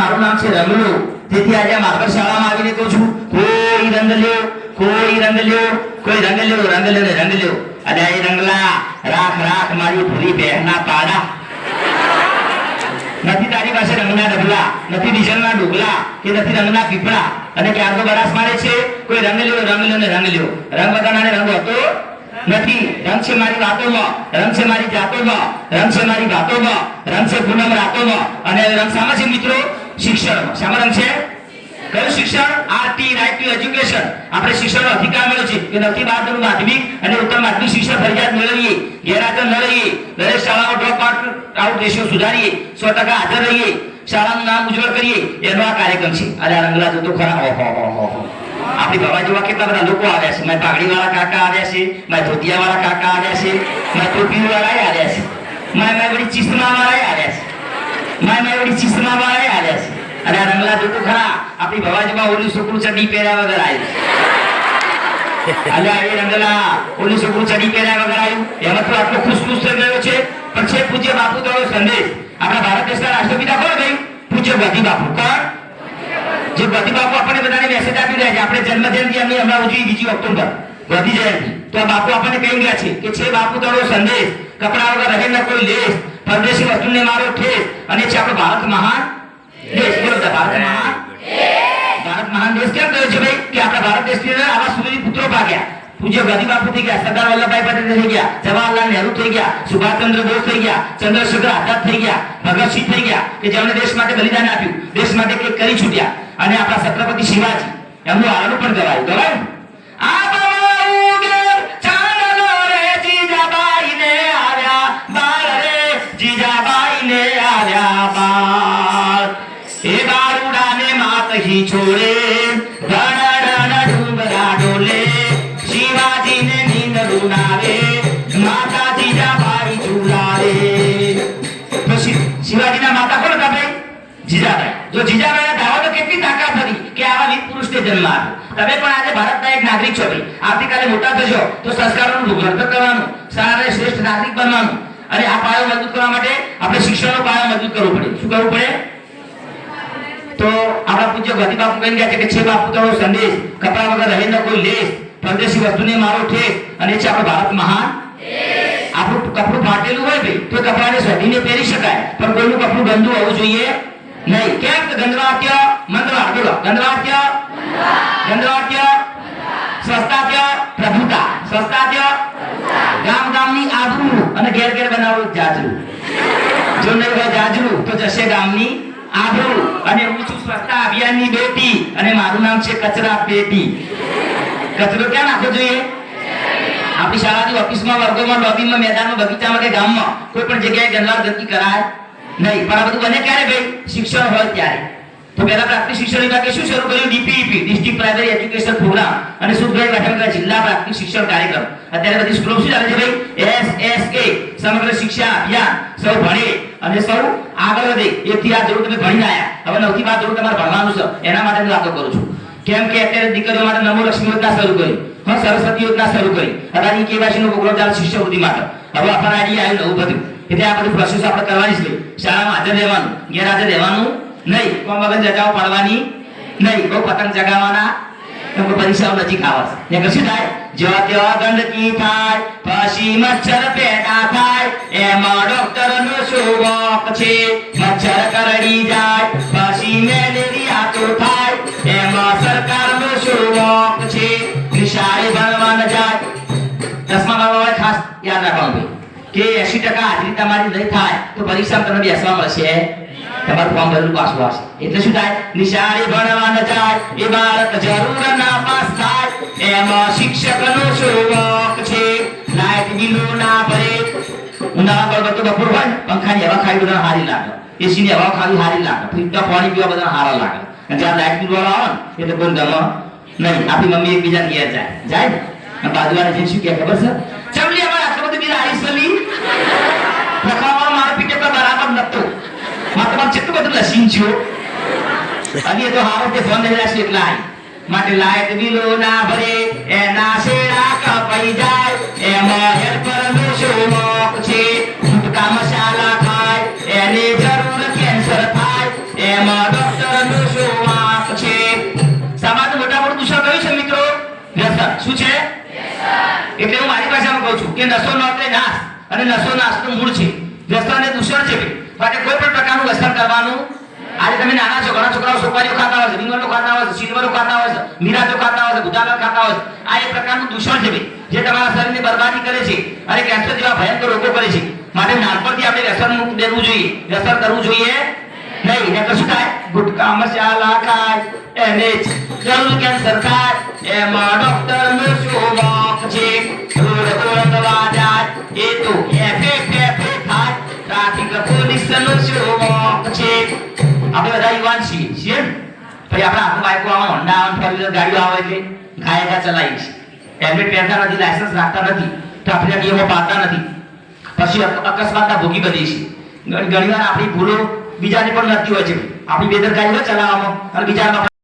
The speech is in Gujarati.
મારું નામ છે રંગલો. તેથી આજે આ માર્ગર શાળામાં આવીને કહું છું. કોઈ રંગ લ્યો કોઈ રંગ લ્યો કોઈ રંગ લ્યો રંગ લ્યો ને રંગ લ્યો અને એ રંગલા રાખ રાખ મારી ભૂરી બહેના પાડા. નથી તારી પાસે રંગના ડબલા નથી ડીઝલના ડોગલા કે નથી રંગના પીપળા. અને ક્યાં તો બરાસ મારે છે? કોઈ રંગ લ્યો રંગ લ્યો ને રંગ લ્યો રંગ બધાને રંગ હતો? નથી. રંગ મારી વાતોમાં. રંગ મારી જાતોમાં. રંગ મારી વાતોમાં. રંગ પૂનમ રાતોમાં. અને રંગ છે મિત્રો? શિક્ષણમાં. શામાં રંગ કયું શિક્ષણ? RT right to education. આપણે શિક્ષણનો અધિકાર મળ્યો છે. કે નથી બારનું માધ્યમિક અને ઉત્તર માધ્યમિક શિક્ષણ ફરજિયાત મેળવીએ. ગેરહાજર ન રહીએ. દરેક શાળાઓ ડ્રોપ આઉટ રેશિયો સુધારીએ. સો ટકા હાજર રહીએ. શાળાનું નામ ઉજ્જવળ કરીએ. એનો આ કાર્યક્રમ છે. અરે રંગલા જતો ખરા. ઓહો હો ઓહો. આપણી બાબા જેવા કેટલા બધા લોકો આવ્યા છે? મારા પાઘડી વાળા કાકા આવ્યા છે, મારા ધોતિયા વાળા કાકા આવ્યા છે, મારા ટોપી વાળા આવ્યા છે, મારા મારી બધી ચિસ્મા વાળા આવ્યા છે, મારા મારી બધી ચિસ્મા વાળા આવ્યા છે. અને આ રંગલા જોતો ખરા, આપણી બાબા જેવા ઓલું છોકરું ચડી પહેર્યા વગર આવ્યું. અલ્યા, એ રંગલા, ઓલું છોકરું ચડી પહેર્યા વગર આવ્યું. એમાં તો આટલો ખુશ થઈ ગયો છે. પણ છે પૂજ્ય બાપુ તો સંદેશ. આપણા ભારત દેશના રાષ્ટ્રપિતા કોણ ગયું પૂજ્ય ગાંધી બાપુ. કોણ? જે ગાંધી બાપુ આપણને બધાને મેસેજ આપી રહ્યા છે. આપણે જન્મ જયંતિ એમની હમણાં ઉજવી બીજી ઓક્ટોબર ગાંધી જયંતિ. તો આ બાપુ આપણને કહી ગયા છે કે છે બાપુ, તારો સંદેશ, કપડા વગર રહે ન કોઈ લેશ, પરદેશી વસ્તુને મારો ઠેસ. અને છે આપણો ભારત મહાન દેશ. બોલો ભારત મહાન. ભારત મહાન દેશ કેમ કહ્યું છે ભાઈ? કે આપણા ભારત દેશની અંદર આવા સુધી પુત્રો ભાગ્યા. પૂજ્ય ગાંધી બાપુ થઈ ગયા, સરદાર વલ્લભભાઈ પટેલ થઈ ગયા, જવાહરલાલ નહેરુ થઈ ગયા, સુભાષચંદ્ર બોઝ થઈ ગયા, ચંદ્રશેખર આઝાદ થઈ ગયા ભગતસિંહ થઈ ગયા, કે જેમણે દેશ માટે બલિદાન આપ્યું, દેશ માટે કંઈક કરી છૂટ્યા. અને આપણા છત્રપતિ શિવાજી, એમનું આરણ પણ ગવાયું ગવાયું ને? રે જીજાબાઈને આવ્યા બાર એ બારુડાને માત હી છોડે. શિવાજીના માતા કોણ હતા ભાઈ? જીજાભાઈ જો જીજાભાઈ દાવા તો કેટલી તાકાત હતી કે આવા વીર પુરુષને જન્મ આપ્યો તમે પણ આજે ભારતના એક નાગરિક છો ભાઈ. આવતીકાલે મોટા થશો તો સંસ્કારોનું ઘડતર કરવાનું, સારા શ્રેષ્ઠ નાગરિક બનવાનું. અને આ પાયો મજબૂત કરવા માટે આપણે શિક્ષણનો પાયો મજબૂત કરવો પડે. શું કરવું પડે? તો આપણા પૂજ્ય ગતિ બાપુ કહી ગયા છે કે છે બાપુ તારો સંદેશ કપડા વગર રહે ન કોઈ લેશ. પરદેશી વસ્તુને મારો ઠેસ અને છે આપણો ભારત મહાન. આપણું કપડું ફાટેલું હોય તો કપડાને શોધીને પહેરી શકાય. પણ કોઈનું કપડું ગંદુ હોવું જોઈએ નહીં. કેમ? કે ગંદવાક્ય મંદવા બોલો. ગંદવાક્ય ગંદવાક્ય સ્વસ્થાત્ય પ્રભુતા. સ્વસ્થાત્ય ગામ ગામની આબરૂ અને ઘેર ઘેર બનાવો જાજરૂ. જો નહીં હોય જાજરૂ, તો જશે ગામની આબરૂ. અને ઊંચું સ્વચ્છતા અભિયાનની બેટી. અને મારું નામ છે કચરા પેટી કચરો ક્યાં નાખવો જોઈએ? આપણી શાળાની ઓફિસમાં, વર્ગોમાં, લોબીમાં, મેદાનમાં, બગીચામાં કે ગામમાં કોઈ પણ જગ્યાએ ગંદવાડ ગંદકી કરાય નહીં. પણ આ બધું બને ક્યારે ભાઈ? શિક્ષણ હોય ત્યારે. તો પહેલા પ્રાથમિક શિક્ષણ વિભાગે શું શરૂ કર્યું? DPEP, district primary education programme અને સુખભાઈ બેઠક જિલ્લા પ્રાથમિક શિક્ષણ કાર્યક્રમ. અત્યારે બધી સ્કૂલો શું ચાલે છે ભાઈ? એસ એસ કે સમગ્ર શિક્ષા અભિયાન. સૌ ભણે અને સૌ આગળ વધે. એકથી આ જરૂર તમે ભણી આવ્યા હવે નવથી બાર જરૂર તમારે ભણવાનું છે. એના માટે હું વાતો કરું છું. કેમ કે અત્યારે દીકરીઓ માટે નમો લક્ષ્મી યોજના શરૂ કરી. હા સરસ્વતી યોજના શરૂ કરી. અદાની કેવાસી નો પ્રોગ્રામ ચાલે શિષ્યવૃત્તિ માટે. હવે આપણને આઈડિયા આવ્યું નવું બધું. એટલે આ બધું પ્રોસેસ આપણે કરવાની છે. શાળામાં હાજર રહેવાનું. ગેરહાજર રહેવાનું નહીં. કોમ વગર જગાઓ પાડવાની નહીં. બહુ પતંગ ચગાવવાના તમને પરીક્ષાઓ નજીક આવે છે ને કશું થાય? જો તેવા ગંદકી થાય. પછી મચ્છર પેદા થાય. એમાં ડોક્ટર નો શું છે? મચ્છર કરડી જાય. એસી ટકા હાજરી તમારી નહીં થાય, તો પરીક્ષામાં તમને બેસવા મળશે. તમારું ફોર્મ ભરેલું પાછું આવશે. એટલે શું થાય? નિશાળે ભણવા ન જાય, એ બાળક જરૂર ના પાસ થાય. એમાં શિક્ષકનો શું વોક છે. લાઈટ બિલો ના ભરે. ઉનાળા પર બધું બપોર હોય પંખાની હવા ખાવી બધા હારી લાગે. એસી ની હવા ખાવી હારી લાગે. ફ્રીજના પાણી પીવા બધા હારા લાગે. અને જ્યારે લાઈટ બિલ વાળા આવે ને એટલે કોઈ ગમે નહીં. આપણી મમ્મી એકબીજા ઘેર જાય. જાય ને? બાજુવાળા જઈને શું કહે ખબર છે? ચમલી અમારે આટલું બધું બિલ હારી સલી લખવામાં મારા પીઠે પર બરાબર નતો મારે તમારે કેટલું બધું લસીન છો અને એ તો કે નશો નો એટલે નાશ. અને નશો નાશનું મૂળ છે. વ્યસન અને દૂષણ છે. માટે કોઈ પણ પ્રકારનું વ્યસન કરવાનું આજે તમે નાના છો, ઘણા છોકરાઓ સોપારીઓ ખાતા હોય છે રીંગણો ખાતા હોય છે સિલ્વરો ખાતા હોય છે મીરાજો ખાતા હોય છે ગુદાગર ખાતા હોય છે. આ એક પ્રકારનું દૂષણ છે જે તમારા શરીરની બરબાદી કરે છે અને કેન્સર જેવા ભયંકર રોગો કરે છે. માટે નાનપણથી આપણે વ્યસન દેવું જોઈએ. વ્યસન કરવું જોઈએ નહીં. નકર શું થાય? ગુટકા મસાલા ખાય, એને જ જરૂર કેન્સર થાય. એમાં ડોક્ટર પછી આપણા હાથમાં બાઈકો આવે હોન્ડા વ્હીલર ગાડીઓ આવે એટલે ગાયકા ચલાવી છે. હેલ્મેટ પહેરતા નથી લાયસન્સ રાખતા નથી ટ્રાફિકના નિયમો પાડતા નથી. પછી અક- અકસ્માતના ભોગી બની છે. ઘણી વાર આપણી ભૂલો બીજાને પણ નથી હોય છે. આપણી બેદરકારી હોય ચલાવવામાં અને બીજાને